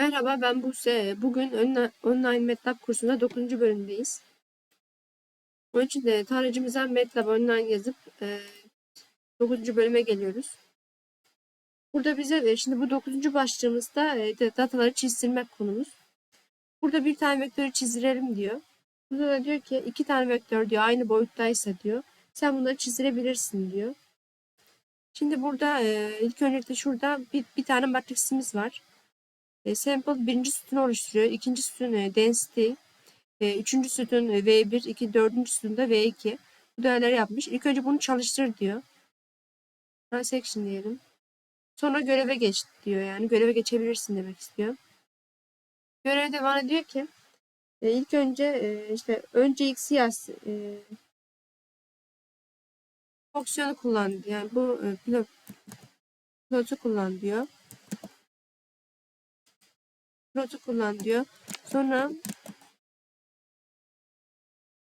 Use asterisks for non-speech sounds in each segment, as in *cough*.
Merhaba ben Buse. Bugün online, MATLAB kursunda 9. bölümdeyiz. Onun için de tarayıcımızdan MATLAB online yazıp e, 9. bölüme geliyoruz. Burada bize de şimdi bu 9. başlığımızda e, dataları çizdirmek konumuz. Burada bir tane vektörü çizdirelim diyor. Burada da diyor ki iki tane vektör diyor aynı boyuttaysa diyor. Sen bunları çizdirebilirsin diyor. Şimdi burada e, ilk öncelikle şurada bir, bir tane matrisimiz var. E, sample birinci sütunu oluşturuyor. İkinci sütun e, density. E, üçüncü sütun e, V1. iki, dördüncü sütun da V2. Bu değerleri yapmış. İlk önce bunu çalıştır diyor. Transaction diyelim. Sonra göreve geç diyor. Yani göreve geçebilirsin demek istiyor. Görevde bana diyor ki e, ilk önce e, işte önce x'i yaz. E, fonksiyonu kullan. Yani bu e, pilot, pilotu kullan diyor. Pilotu kullan diyor. Sonra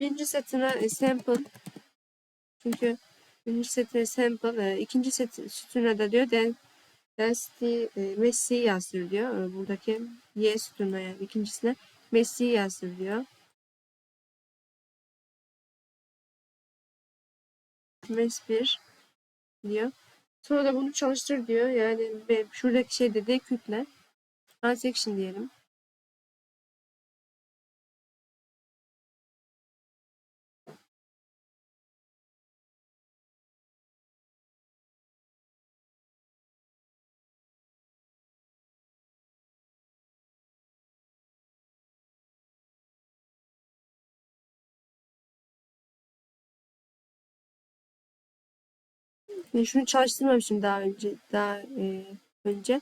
birinci setine sample çünkü birinci setine sample e, ikinci set sütuna da diyor den, density e, Messi yazdır diyor. E, buradaki Y sütununa yani ikincisine Messi yazdır diyor. Mes 1 diyor. Sonra da bunu çalıştır diyor. Yani şuradaki şey de kütle. Transaction diyelim. Şunu çalıştırmamışım daha önce daha e, önce.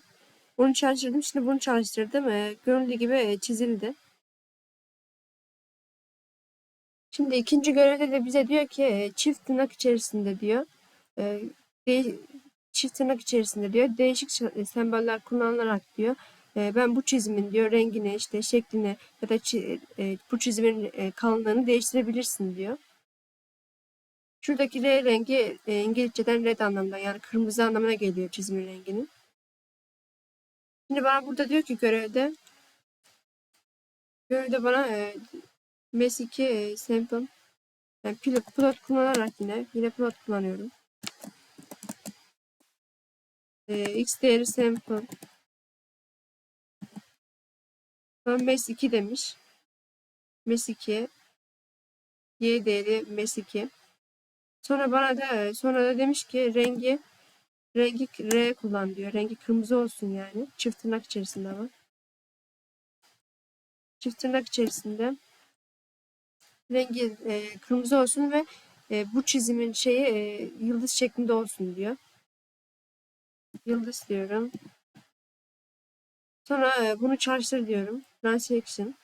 Bunu çalıştırdım. Şimdi bunu çalıştırdım. E, görüldüğü gibi e, çizildi. Şimdi ikinci görevde de bize diyor ki e, çift tırnak içerisinde diyor. E, de, çift tırnak içerisinde diyor. Değişik semboller kullanılarak diyor. E, ben bu çizimin diyor rengini işte şeklini ya da çi, e, bu çizimin e, kalınlığını değiştirebilirsin diyor. Şuradaki R rengi e, İngilizceden red anlamında yani kırmızı anlamına geliyor çizimin renginin. Şimdi bana burada diyor ki görevde görevde bana e, MES2 e, sample yani pilot, plot kullanarak yine yine plot kullanıyorum. E, x değeri sample Sonra MES2 demiş. MES2 y değeri MES2 Sonra bana da e, sonra da demiş ki rengi rengi R kullan diyor. Rengi kırmızı olsun yani. Çift tırnak içerisinde ama. Çift tırnak içerisinde rengi e, kırmızı olsun ve e, bu çizimin şeyi e, yıldız şeklinde olsun diyor. Yıldız diyorum. Sonra e, bunu çalıştır diyorum. Transaction.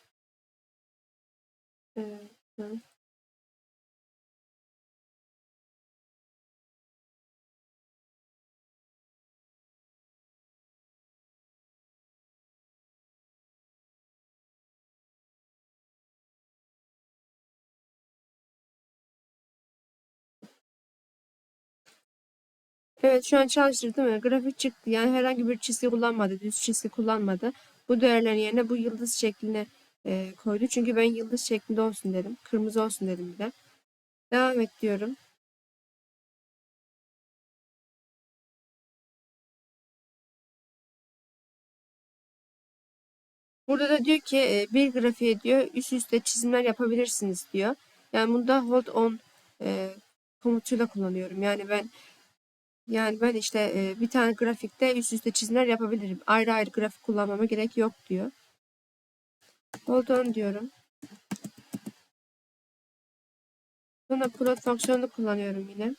Evet. Evet şu an çalıştırdım. Grafik çıktı. Yani herhangi bir çizgi kullanmadı. Düz çizgi kullanmadı. Bu değerlerin yerine bu yıldız şekline e, koydu. Çünkü ben yıldız şeklinde olsun dedim. Kırmızı olsun dedim bir de. Devam et diyorum. Burada da diyor ki e, bir grafiğe diyor üst üste çizimler yapabilirsiniz diyor. Yani bunda hold on e, komutuyla kullanıyorum. Yani ben yani ben işte e, bir tane grafikte üst üste çizimler yapabilirim. Ayrı ayrı grafik kullanmama gerek yok diyor. Hold on diyorum. Sonra plot fonksiyonunu kullanıyorum yine.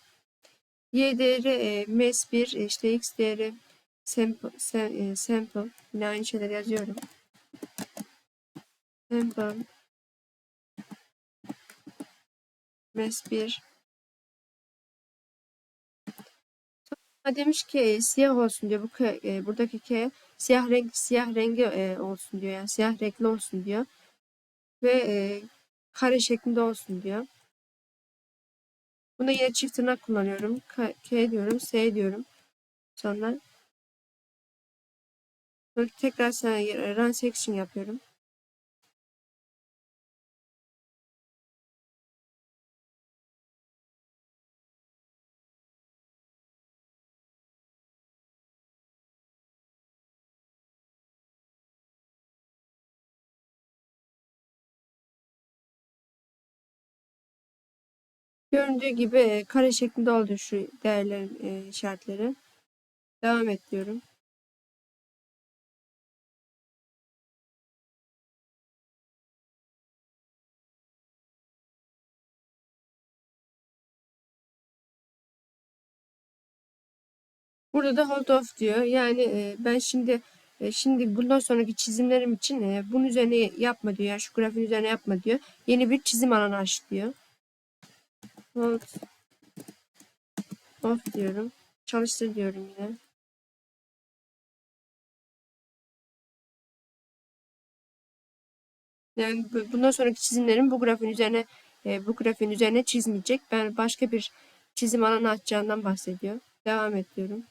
Y değeri e, mes1 işte x değeri sample, sam, e, sample yine aynı şeyler yazıyorum. Sample mes1 demiş ki siyah olsun diyor. Bu e, buradaki K siyah renk siyah rengi e, olsun diyor. Yani siyah renkli olsun diyor. Ve e, kare şeklinde olsun diyor. Bunda yine çift tırnak kullanıyorum. K, K diyorum, S diyorum. Sonra Sonra tekrar sana run section yapıyorum. Göründüğü gibi e, kare şeklinde oldu şu değerlerin e, işaretleri. Devam et diyorum. Burada da hold off diyor. Yani e, ben şimdi e, şimdi bundan sonraki çizimlerim için bunun üzerine yapma diyor. Yani şu grafiğin üzerine yapma diyor. Yeni bir çizim alanı aç diyor. Hold off diyorum. Çalıştır diyorum yine. Yani bundan sonraki çizimlerim bu grafiğin üzerine e, bu grafiğin üzerine çizmeyecek. Ben başka bir çizim alanı açacağından bahsediyor. Devam et diyorum.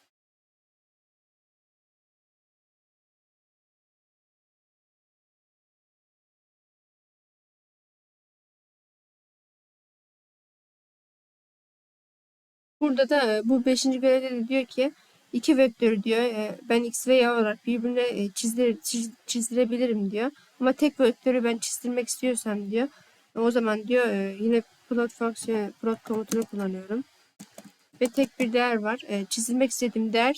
Burada da bu 5. görevde de diyor ki iki vektör diyor e, ben x ve y olarak birbirine e, çizdir, çiz, çizdirebilirim diyor. Ama tek vektörü ben çizdirmek istiyorsam diyor. O zaman diyor e, yine plot fonksiyonu plot komutunu kullanıyorum. Ve tek bir değer var. Çizilmek istediğim değer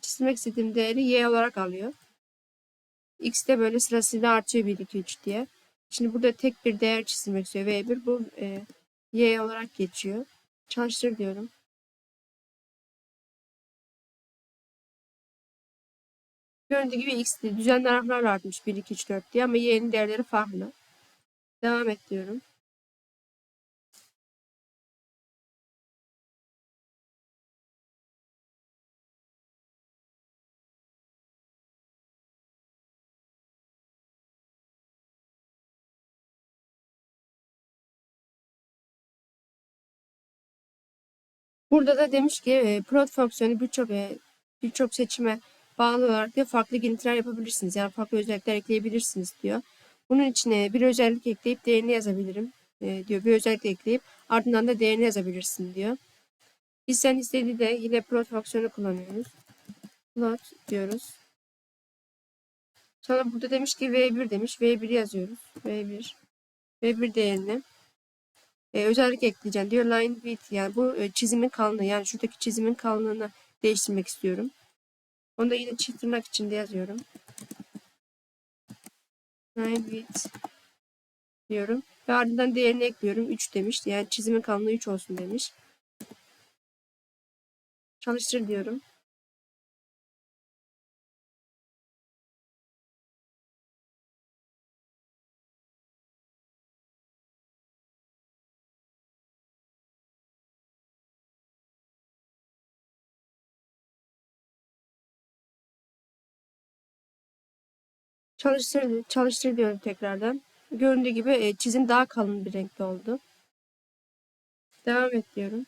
çizilmek istediğim değeri y olarak alıyor. x de böyle sırasıyla artıyor 1 2 3 diye. Şimdi burada tek bir değer çizilmek istiyor v1 bu y olarak geçiyor. Çalıştır diyorum. Göründüğü gibi x düzenli harflerle artmış 1, 2, 3, 4 diye ama y'nin değerleri farklı. Devam et diyorum. Burada da demiş ki e, plot fonksiyonu birçok e, birçok seçime bağlı olarak da farklı girintiler yapabilirsiniz. Yani farklı özellikler ekleyebilirsiniz diyor. Bunun için bir özellik ekleyip değerini yazabilirim e, diyor. Bir özellik ekleyip ardından da değerini yazabilirsin diyor. Biz sen istediği de yine plot fonksiyonu kullanıyoruz. Plot diyoruz. Sonra burada demiş ki V1 demiş. V1 yazıyoruz. V1. V1 değerini e, özellik ekleyeceğim diyor. Line width yani bu e, çizimin kalınlığı yani şuradaki çizimin kalınlığını değiştirmek istiyorum. Onu da yine çift tırnak içinde yazıyorum. Line width diyorum. Ve ardından değerini ekliyorum. 3 demiş. Yani çizimin kalınlığı 3 olsun demiş. Çalıştır diyorum. Çalıştır, çalıştır tekrardan. Göründüğü gibi e, çizim daha kalın bir renkte oldu. Devam et diyorum.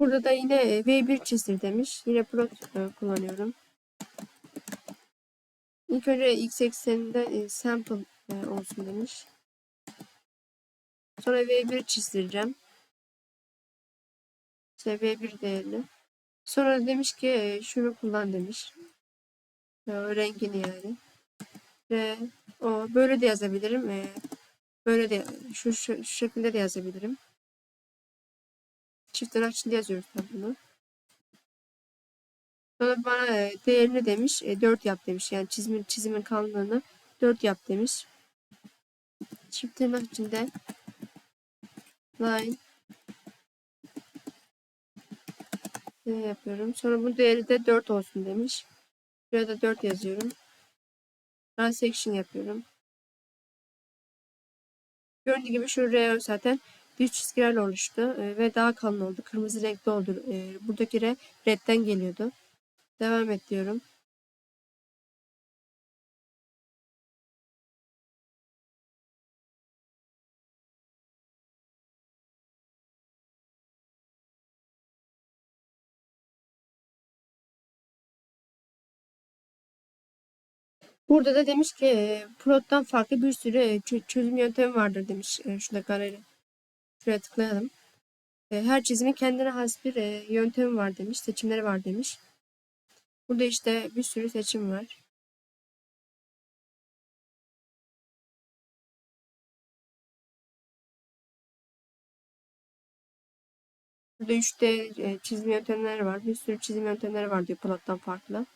Burada da yine e, V1 çizdir demiş. Yine Pro e, kullanıyorum. İlk önce x ekseninde e, sample olsun demiş. Sonra V1 çizdireceğim. İşte V1 değerli. Sonra demiş ki şunu kullan demiş. Rengini yani. Ve o böyle de yazabilirim. Böyle de şu, şu, şu şekilde de yazabilirim. Çift tırnak içinde yazıyoruz tabi bunu. Sonra bana e, değerini demiş. E, 4 yap demiş. Yani çizimin, çizimin kalınlığını 4 yap demiş. Çift tırnak içinde line ne yapıyorum. Sonra bu değeri de 4 olsun demiş. Buraya da 4 yazıyorum. Transaction yapıyorum. Gördüğü gibi şu R zaten düz çizgilerle oluştu e, ve daha kalın oldu. Kırmızı renkli oldu. E, buradaki re redden geliyordu. Devam et diyorum. Burada da demiş ki e, plottan farklı bir sürü e, çözüm yöntemi vardır demiş. Şurada kareli. Şuraya tıklayalım. Her çizimin kendine has bir yöntemi var demiş. Seçimleri var demiş. Burada işte bir sürü seçim var. Burada 3D çizim yöntemleri var. Bir sürü çizim yöntemleri var diyor plottan farklı.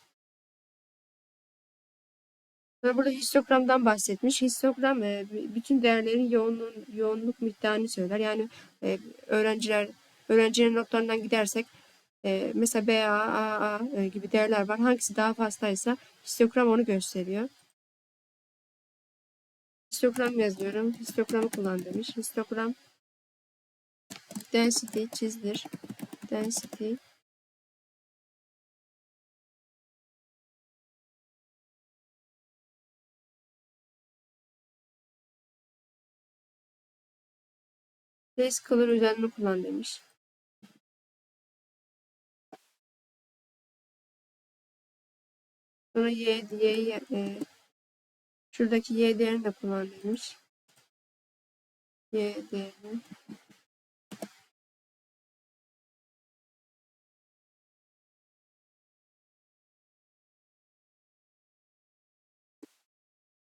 Burada histogramdan bahsetmiş. Histogram e, bütün değerlerin yoğunluğun, yoğunluk miktarını söyler. Yani e, öğrenciler öğrencilerin notlarından gidersek e, mesela B, A, A, A gibi değerler var. Hangisi daha fazlaysa histogram onu gösteriyor. Histogram yazıyorum. Histogramı kullan demiş. Histogram density çizdir. Density Face color özelliğini kullan demiş. Sonra y, y, e, şuradaki y değerini de kullan demiş. Y değerini.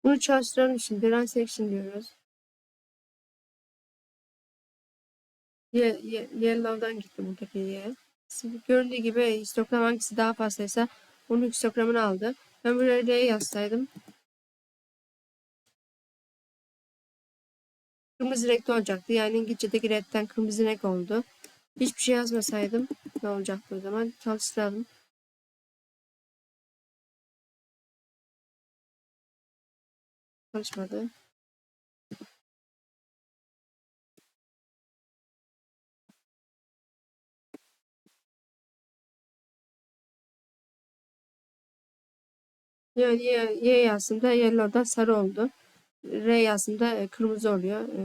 Bunu çalıştıralım şimdi. Run section diyoruz. Ye, ye, yellow'dan gitti buradaki Y. Görüldüğü gibi histogram hangisi daha fazlaysa onun histogramını aldı. Ben buraya R yazsaydım. Kırmızı renkli olacaktı. Yani İngilizce'deki redden kırmızı renk oldu. Hiçbir şey yazmasaydım ne olacaktı o zaman? Çalıştıralım. Çalışmadı. Yani Y, y yazımda yellow'da sarı oldu. R yazımda e, kırmızı oluyor. E,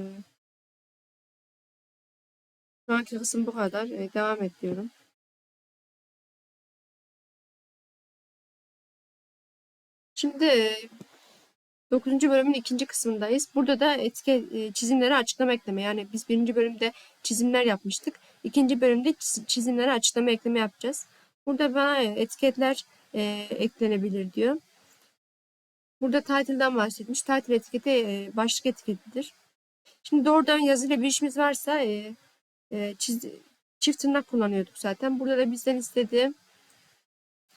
şu anki kısım bu kadar. E, devam ediyorum. Şimdi 9. bölümün ikinci kısmındayız. Burada da etki çizimleri açıklama ekleme. Yani biz birinci bölümde çizimler yapmıştık. İkinci bölümde çizimleri açıklama ekleme yapacağız. Burada bana etiketler e, eklenebilir diyor. Burada title'dan bahsetmiş. Title etiketi e, başlık etiketidir. Şimdi doğrudan yazıyla bir işimiz varsa e, e, çiz, çift tırnak kullanıyorduk zaten. Burada da bizden istediği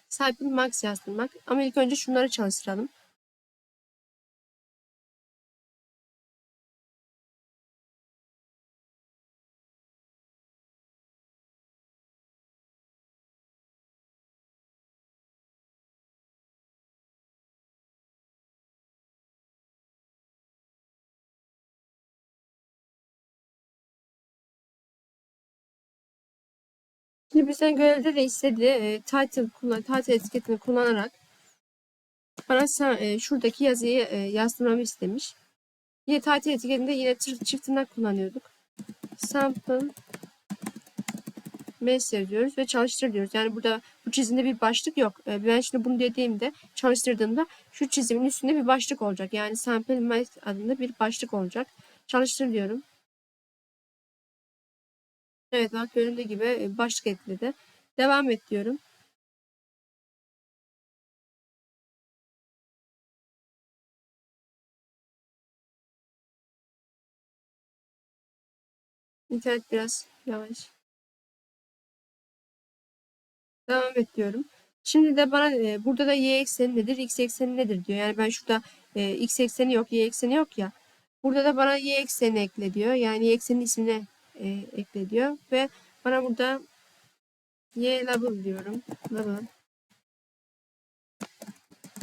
Cycle Max yazdırmak. Ama ilk önce şunları çalıştıralım. Şimdi bizden görevde de istediği e, title, kullan, title etiketini kullanarak bana e, şuradaki yazıyı e, yazdırmamı istemiş. Yine title etiketinde yine çift tırnak kullanıyorduk. Sample mes yazıyoruz ve çalıştır diyoruz. Yani burada bu çizimde bir başlık yok. E, ben şimdi bunu dediğimde çalıştırdığımda şu çizimin üstünde bir başlık olacak. Yani sample mes adında bir başlık olacak. Çalıştır diyorum. Evet bak göründüğü gibi e, başlık ekledi. Devam et diyorum. İnternet biraz yavaş. Devam et diyorum. Şimdi de bana e, burada da y ekseni nedir, x ekseni nedir diyor. Yani ben şurada e, x ekseni yok, y ekseni yok ya. Burada da bana y ekseni ekle diyor. Yani y eksenin ismine e, ekle diyor. Ve bana burada y label diyorum. Label.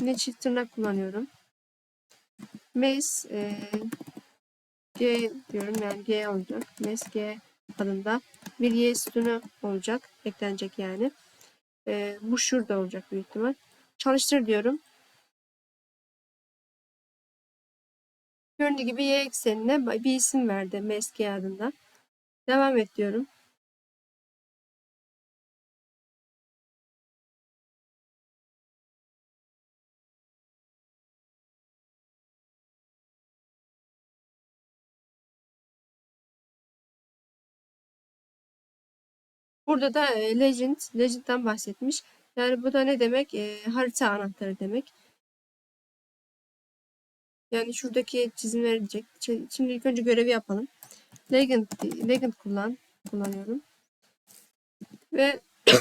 Yine çift tırnak kullanıyorum. Maze e, G diyorum yani G olacak. Mes G adında bir Y sütunu olacak. Eklenecek yani. Ee, bu şurada olacak büyük ihtimal. Çalıştır diyorum. Göründüğü gibi Y eksenine bir isim verdi mes G adında. Devam et diyorum. Burada da e, Legend, Legend'den bahsetmiş. Yani bu da ne demek? E, harita anahtarı demek. Yani şuradaki çizimleri diyecek. Şimdi ilk önce görevi yapalım. Legend, Legend kullan, kullanıyorum. Ve *coughs*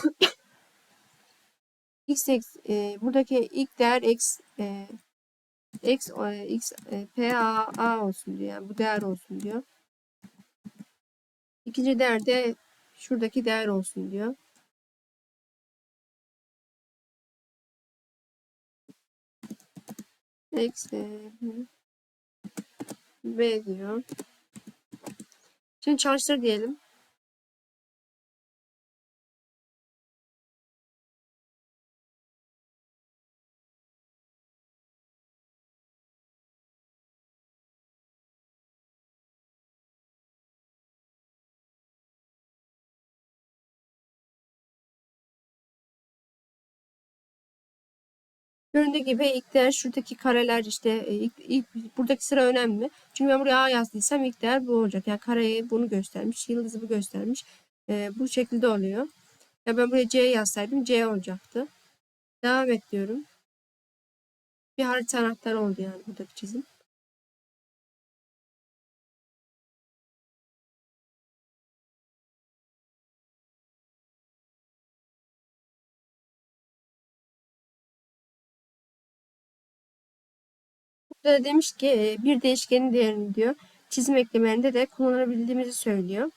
x, x e, buradaki ilk değer x e, x, e, x e, p a, a olsun diyor. Yani bu değer olsun diyor. İkinci değer de şuradaki değer olsun diyor. X e, B diyor. Şimdi çalıştır diyelim. Göründüğü gibi ilk değer şuradaki kareler işte e, ilk, ilk buradaki sıra önemli. Çünkü ben buraya A yazdıysam ilk değer bu olacak. Yani kareyi bunu göstermiş, yıldızı bu göstermiş. E, bu şekilde oluyor. Ya ben buraya C yazsaydım C olacaktı. Devam et diyorum. Bir harita anahtarı oldu yani buradaki çizim. Burada demiş ki e, bir değişkenin değerini diyor çizim eklemelerinde de kullanabildiğimizi söylüyor.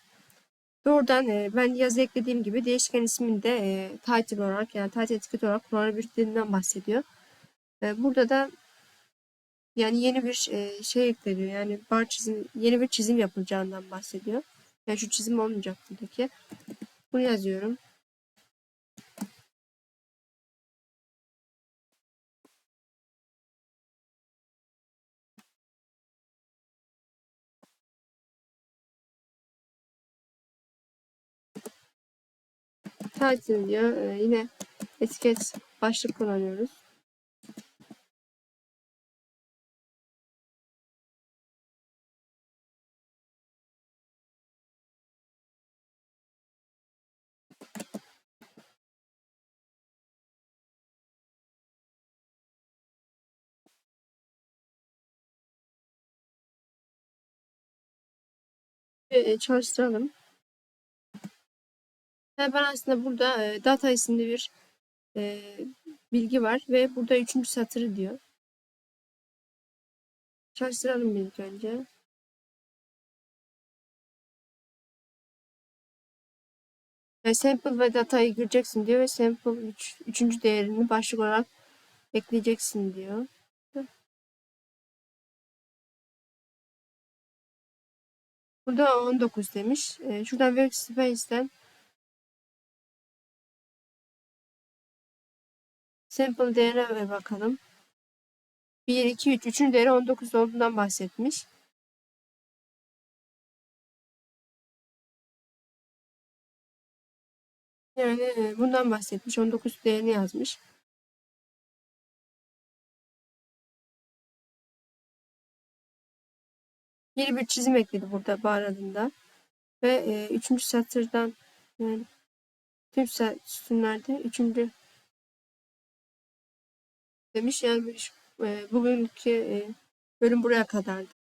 Doğrudan e, ben yazı eklediğim gibi değişken ismini de e, title olarak yani title etiket olarak kullanabildiğinden bahsediyor. burada da yani yeni bir şey ekleniyor. Yani bar çizim, yeni bir çizim yapılacağından bahsediyor. Yani şu çizim olmayacak buradaki. Bunu yazıyorum. Title diyor. Ee, yine etiket başlık kullanıyoruz. Ve çalıştıralım. Ve ben aslında burada e, data isimli bir e, bilgi var ve burada üçüncü satırı diyor. Çalıştıralım ilk önce. Yani sample ve datayı gireceksin diyor ve sample 3. Üç, üçüncü değerini başlık olarak ekleyeceksin diyor. Burada 19 demiş. E, şuradan workspace'den Sample değerine bakalım. 1, 2, 3. Üçüncü değeri 19 olduğundan bahsetmiş. Yani e, bundan bahsetmiş. 19 değerini yazmış. Yeni bir çizim ekledi burada bar adında. Ve e, üçüncü satırdan yani tüm sütunlarda üçüncü demiş. Yani e, bugünkü e, bölüm buraya kadardı.